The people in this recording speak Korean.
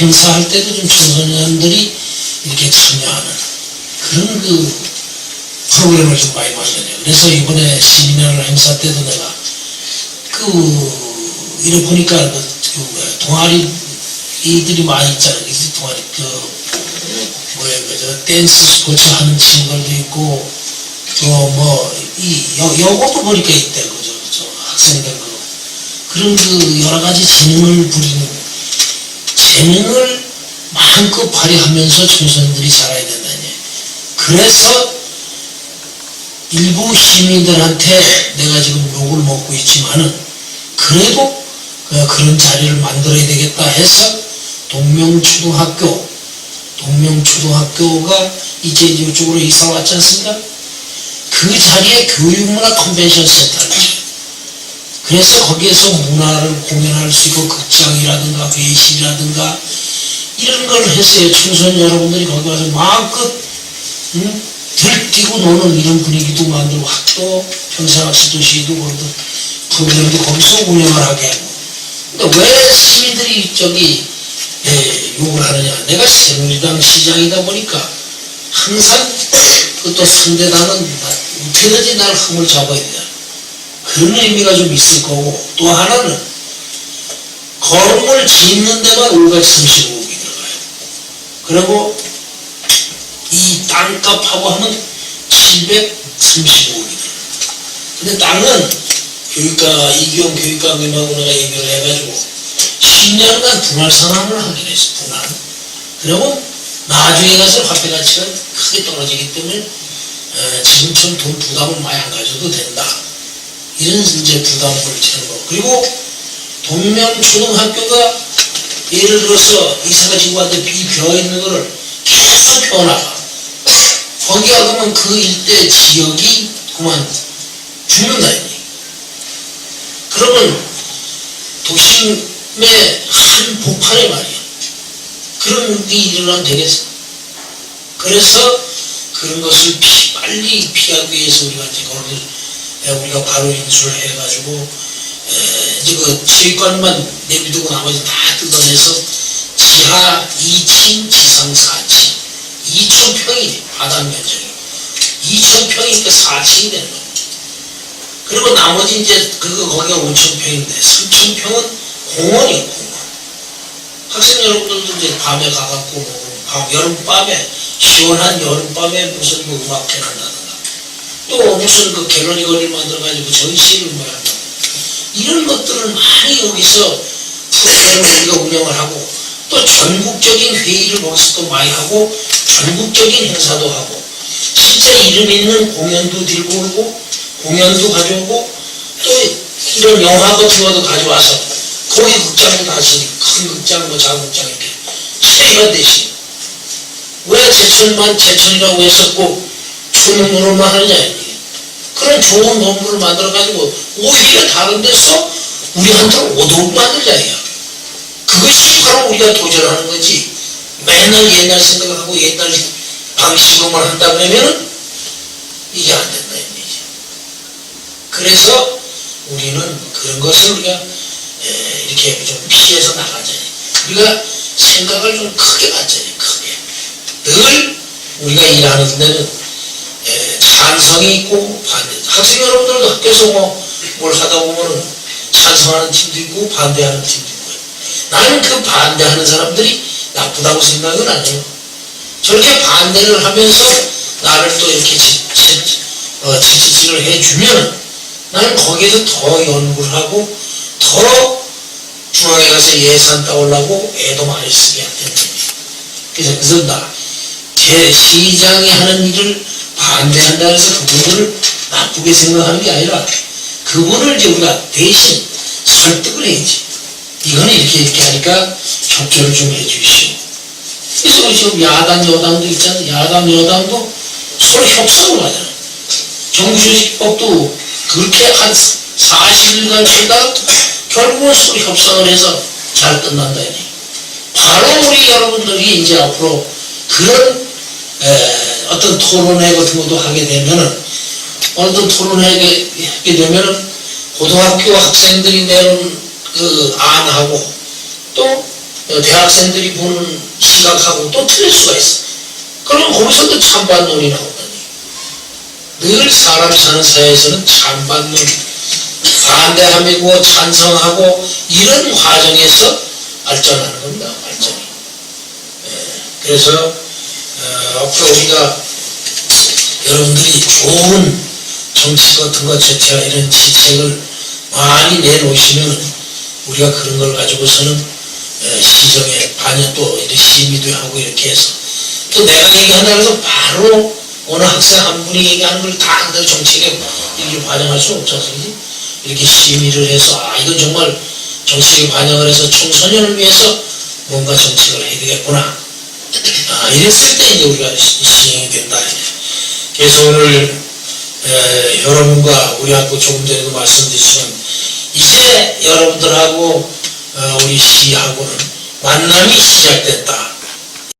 행사할 때도 좀 청소년들이 이렇게 참여하는 그런 그 프로그램을 좀 많이 만드네요. 그래서 이번에 시민의 행사 때도 내가 그 이래 보니까 그, 그 동아리 이들이 많이 있잖아요. 이 동아리 그 뭐야 그저 댄스 스포츠 하는 친구들도 있고 또뭐이 여고도 보니까 있대 그저 저 학생들 그 그런 그 여러 가지 재능을 부리는 재능을 마음껏 발휘하면서 청소년들이 자라야 된다니. 그래서 일부 시민들한테 내가 지금 욕을 먹고 있지만은 그래도 그- 그런 자리를 만들어야 되겠다 해서 동명초등학교 동명초등학교가 이제 이쪽으로 이사 왔지 않습니까? 그 자리에 교육문화 컨벤션 센터를. 그래서 거기에서 문화를 공연할 수 있고 극장이라든가 회의실이라든가 이런 걸 해서 청소년 여러분들이 거기 와서 마음껏 응? 들뛰고 노는 이런 분위기도 만들고 학교 평생학습 도시도 그러던 프로그램도 거기서 운영을 하게 하고. 근데 왜 시민들이 저기 예, 욕을 하느냐. 내가 새누리당 시장이다 보니까 항상 그또 상대당은 나- 어떻게든지 날 흠을 잡아야 된다 그런 의미가 좀 있을 거고 또 하나는 건물 짓는 데만 535억이 들어가요. 그리고 이 땅값하고 하면 735억이 들어가요. 근데 땅은 교육가, 이기용 교육감님하고 내가 얘기를 해가지고 10년간 분할 상환을 하기로 했어, 분할. 그리고 나중에 가서 화폐 가치가 크게 떨어지기 때문에 에, 지금처럼 돈 부담을 많이 안 가져도 된다. 이런 이제 부담을 지는 거. 그리고 동명초등학교가 예를 들어서 이사가 지구한테 비 비어 있는 거를 계속 펴나가. 거기가 그러면 그 일대 지역이 그만 죽는다. 그러면 도심의 한 폭발에 말이야. 그런 일이 일어나면 되겠어. 그래서 그런 것을 피- 빨리 피하기 위해서 우리가 이제 거기를 에, 우리가 바로 인수를 해가지고 에, 이제 그 체육관만 내비두고 나머지 다 뜯어내서 지하 2층, 지상 4층 2,000평이 바닥 면적이 2,000평이니까 4층이 되는 겁니다. 그리고 나머지 이제 그거 거기가 5,000평인데 3,000평은 공원이에요 공원. 학생 여러분들도 이제 밤에 가갖고 뭐 밤, 여름밤에 시원한 여름밤에 무슨 뭐 음악회 한다든가 또 무슨 그 갤러리 거리를 만들어가지고 전시를 뭐 한다 이런 것들을 많이 여기서 프로그램을 우리가 운영을 하고 또 전국적인 회의를 거기서 또 많이 하고 전국적인 행사도 하고 실제 이름 있는 공연도 들고 오고 공연도 가져오고 또 이런 영화 같은 것도 가져와서 거기 극장도 다시 큰 극장 뭐 작은 극장 이렇게. 체험 대신. 왜 제천만 제천이라고 했었고 초문으로만 하느냐? 이게. 그런 좋은 건물을 만들어 가지고 오히려 다른 데서 우리한테는 오도록 만들자 그것이 바로 우리가 도전하는 거지. 맨날 옛날 생각하고 옛날 방식으로만 한다 그러면은 이게 안 된다 이 얘기지. 그래서 우리는 그런 것을 우리가 에, 이렇게 좀 피해서 나가자. 우리가 생각을 좀 크게 갖자 크게. 늘 우리가 일하는 데는 에, 찬성이 있고 반대. 학생 여러분들도 학교에서 뭐 뭘 하다 보면은 찬성하는 팀도 있고 반대하는 팀도 있고. 나는 그 반대하는 사람들이 나쁘다고 생각은 안 해요. 저렇게 반대를 하면서 나를 또 이렇게 지, 지, 어, 지지를 해주면 나는 거기에서 더 연구를 하고 더 중앙에 가서 예산 따오려고 애도 많이 쓰게 할 텐데. 그래서 그래서 나제 시장이 하는 일을 반대한다 해서 그분들을 나쁘게 생각하는 게 아니라 그분을 이제 우리가 대신 설득을 해야지. 이거는 이렇게 이렇게 하니까 협조를 좀 해주시오. 그래서 지금 야당 여당도 있잖아요. 야당 여당도 서로 협상을 하잖아요. 정부조직법도 그렇게 한 40일간 쓰다 결국은 서로 협상을 해서 잘 끝난다. 바로 우리 여러분들이 이제 앞으로 그런 에, 어떤 토론회 같은 것도 하게 되면은 어떤 토론회 하게 되면은 고등학교 학생들이 내는 그 안하고 또 어, 대학생들이 보는 시각하고 또 틀릴 수가 있어. 그러면 거기서도 찬반론이 나온다니. 늘 사람이 사는 사회에서는 찬반론, 반대함이고 찬성하고 이런 과정에서 발전하는 겁니다. 발전이. 예, 그래서 어, 앞으로 우리가 여러분들이 좋은 정치 같은 거 제체와 이런 지책을 많이 내놓으시면 우리가 그런 걸 가지고서는 에, 시정에 반영 또 심의도 하고 이렇게 해서 또 내가 얘기한다고 해서 바로 어느 학생 한 분이 얘기하는 걸 다 그대로 정책에 이렇게 반영할 수 없지 않습니까? 이렇게 심의를 해서 아 이건 정말 정책에 반영을 해서 청소년을 위해서 뭔가 정책을 해야 되겠구나 아 이랬을 때 이제 우리가 시- 시행이 된다 그래서 오늘 에, 여러분과 우리 학교 조금 전에도 말씀드렸지만 이제 여러분들하고 어, 우리 시하고는 만남이 시작됐다.